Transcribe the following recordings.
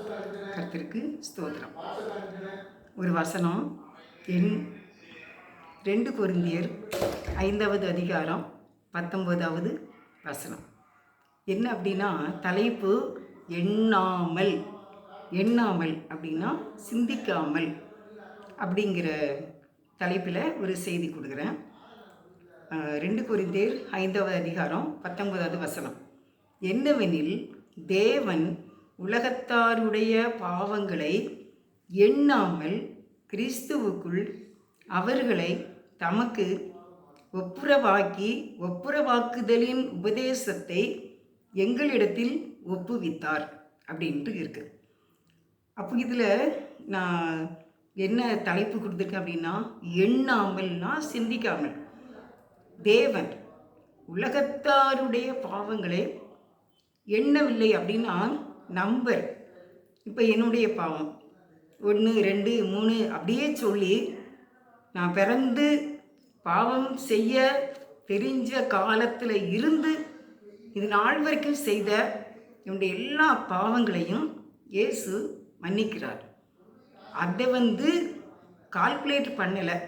கர்த்தருக்கு ஸ்தோத்திரம். ஒரு வசனம். என் ரெண்டு கொரிந்தியர் ஐந்தாவது அதிகாரம் பத்தொம்போதாவது வசனம். என்ன அப்படின்னா தலைப்பு எண்ணாமல் எண்ணாமல் அப்படின்னா சிந்திக்காமல் அப்படிங்கிற தலைப்பில் ஒரு செய்தி கொடுக்குறேன். ரெண்டு கொரிந்தியர் ஐந்தாவது அதிகாரம் பத்தொன்பதாவது வசனம். என்னவெனில் தேவன் உலகத்தாருடைய பாவங்களை எண்ணாமல் கிறிஸ்துவுக்குள் அவர்களை தமக்கு ஒப்புரவாக்கி ஒப்புரவாக்குதலின் உபதேசத்தை எங்களிடத்தில் ஒப்புவித்தார் அப்படின்ட்டு இருக்கு. அப்போ இதில் நான் என்ன தலைப்பு கொடுத்துருக்கேன் அப்படின்னா எண்ணாமல்னா சிந்திக்காமல். தேவன் உலகத்தாருடைய பாவங்களை எண்ணவில்லை அப்படின்னா நம்பர் இப்போ என்னுடைய பாவம். ஒன்று ரெண்டு மூணு அப்படியே சொல்லி நான் பிறந்து பாவம் செய்ய தெரிஞ்ச காலத்தில் இருந்து இது நாள் வரைக்கும் செய்த என்னுடைய எல்லா பாவங்களையும் இயேசு மன்னிக்கிறார். அதை வந்து கால்குலேட் பண்ணலை.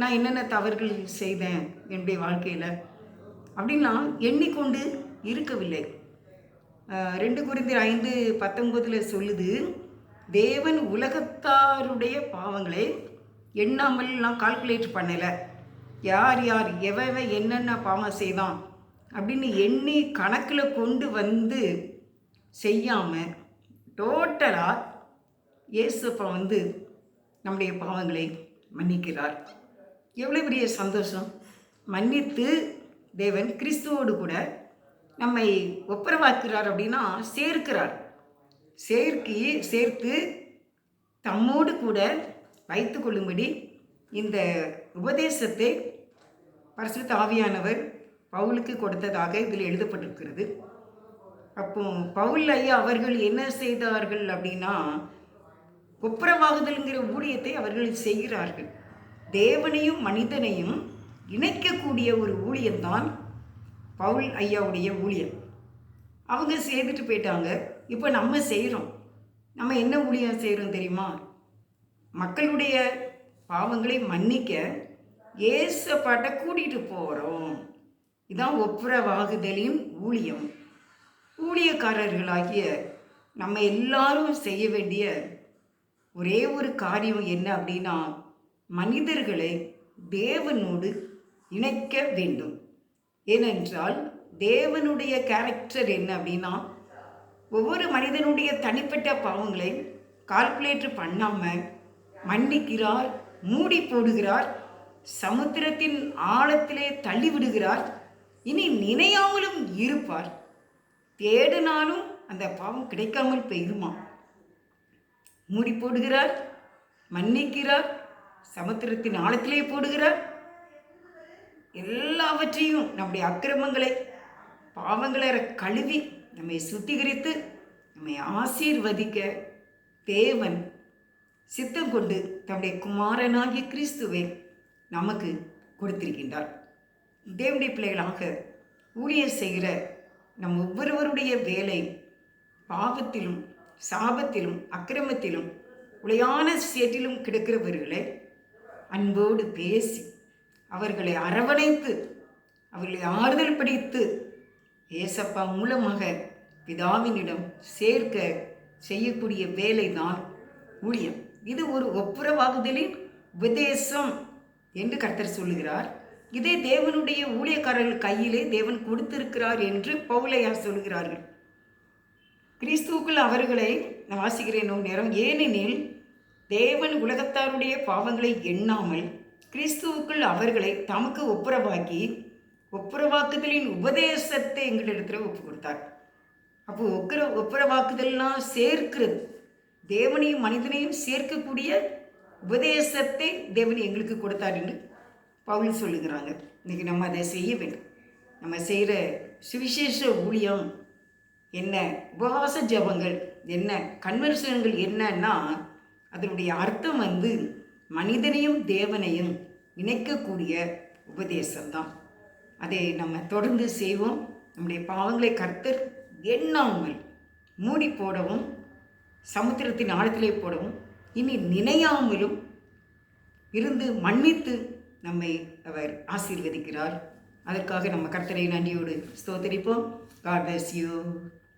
நான் என்னென்ன தவறுகள் செய்தேன் என்னுடைய வாழ்க்கையில் அப்படின்னா எண்ணிக்கொண்டு இருக்கவில்லை. ரெண்டு குறிந்தர் ஐந்து பத்தொன்பதில் சொல்லுது தேவன் உலகத்தாருடைய பாவங்களை எண்ணாமல்லாம் கால்குலேட் பண்ணலை. யார் யார் எவன் என்னென்ன பாவம் செய்தான்? அப்படின்னு எண்ணி கணக்கில் கொண்டு வந்து செய்யாமல் டோட்டலாக இயேசுப்பா வந்து நம்முடைய பாவங்களை மன்னிக்கிறார். எவ்வளோ பெரிய சந்தோஷம். மன்னித்து தேவன் கிறிஸ்துவோடு கூட நம்மை ஒப்புரவாக்குறார் அப்படின்னா சேர்க்கிறார். சேர்க்கி சேர்த்து தம்மோடு கூட வைத்து கொள்ளும்படி இந்த உபதேசத்தை பரிசுத்த ஆவியானவர் பவுலுக்கு கொடுத்ததாக இதில் எழுதப்பட்டிருக்கிறது. அப்போ பவுல் ஐயா அவர்கள் என்ன செய்தார்கள் அப்படின்னா ஒப்புரவாகுதல்ங்கிற ஊழியத்தை அவர்கள் செய்கிறார்கள். தேவனையும் மனிதனையும் இணைக்கக்கூடிய ஒரு ஊழியம்தான் பவுல் ஐயாவுடைய ஊழியம் அவங்க செய்துட்டு போயிட்டாங்க. இப்போ நம்ம செய்கிறோம் நம்ம என்ன ஊழியம் செய்கிறோம் தெரியுமா? மக்களுடைய பாவங்களை மன்னிக்க ஏசப்பாட்டை கூட்டிகிட்டு போகிறோம் இதான் ஒப்புரவாகுதலின் ஊழியம். ஊழியக்காரர்களாகிய நம்ம எல்லாரும் செய்ய வேண்டிய ஒரே ஒரு காரியம் என்ன அப்படின்னா மனிதர்களை தேவனோடு இணைக்க வேண்டும். ஏனென்றால் தேவனுடைய கேரக்டர் என்ன அப்படின்னா ஒவ்வொரு மனிதனுடைய தனிப்பட்ட பாவங்களை கால்குலேட்டர் பண்ணாமல் மன்னிக்கிறார் மூடி போடுகிறார் சமுத்திரத்தின் ஆழத்திலே தள்ளிவிடுகிறார் இனி நினையாமலும் இருப்பார். தேடினாலும் அந்த பாவம் கிடைக்காமல் போயிருமா? மூடி போடுகிறார் மன்னிக்கிறார் சமுத்திரத்தின் ஆழத்திலே போடுகிறார் எல்லாவற்றையும் நம்முடைய அக்கிரமங்களை பாவங்களை கழுவி நம்மை சுத்திகரித்து நம்மை ஆசீர்வதிக்க தேவன் சித்தம் கொண்டு தம்முடைய குமாரனாகிய கிறிஸ்துவை நமக்கு கொடுத்திருக்கின்றார். தேவனுடைய பிள்ளைகளாக ஊழியர் செய்கிற நம் ஒவ்வொருவருடைய வேலை பாவத்திலும் சாபத்திலும் அக்கிரமத்திலும் உளையான சேற்றிலும் கிடக்கிறவர்களை அன்போடு பேசி அவர்களை அரவணைத்து அவர்களை ஆறுதல் படித்து ஏசப்பா மூலமாக பிதாவினிடம் சேர்க்க செய்யக்கூடிய வேலைதான் ஊழியம். இது ஒரு ஒப்புரவாகுதலின் உபதேசம் என்று கர்த்தர் சொல்லுகிறார். இதே தேவனுடைய ஊழியக்காரர்கள் கையிலே தேவன் கொடுத்திருக்கிறார் என்று பவுலையார் சொல்கிறார்கள் கிறிஸ்துவுக்குள் அவர்களை வாசிக்கிறேன் நேரம். ஏனெனில் தேவன் உலகத்தாருடைய பாவங்களை எண்ணாமல் கிறிஸ்துவுக்குள் அவர்களை தமக்கு ஒப்புரவாக்கி ஒப்புரவாக்குதலின் உபதேசத்தை எங்களிடத்தில் ஒப்பு கொடுத்தார். அப்போ ஒப்புர ஒப்புரவாக்குதல்லாம் சேர்க்கிறது. தேவனையும் மனிதனையும் சேர்க்கக்கூடிய உபதேசத்தை தேவன் எங்களுக்கு கொடுத்தார் என்று பவுல் சொல்லுகிறாங்க. இன்றைக்கி நம்ம அதை செய்ய வேண்டும். நம்ம செய்கிற சுவிசேஷ ஊழியம் என்ன? உபவாச ஜபங்கள் என்ன? கன்வென்ஷன்கள் என்னன்னா அதனுடைய அர்த்தம் வந்து மனிதனையும் தேவனையும் இணைக்கக்கூடிய உபதேசம்தான். அதை நம்ம தொடர்ந்து செய்வோம். நம்முடைய பாவங்களை கர்த்தர் எண்ணாமல் மூடி போடவும் சமுத்திரத்தின் ஆழத்திலே போடவும் இனி நினையாமலும் இருந்து மன்னித்து நம்மை அவர் ஆசீர்வதிக்கிறார். அதற்காக நம்ம கர்த்தரை நன்றியோடு ஸ்தோத்தரிப்போம். God bless you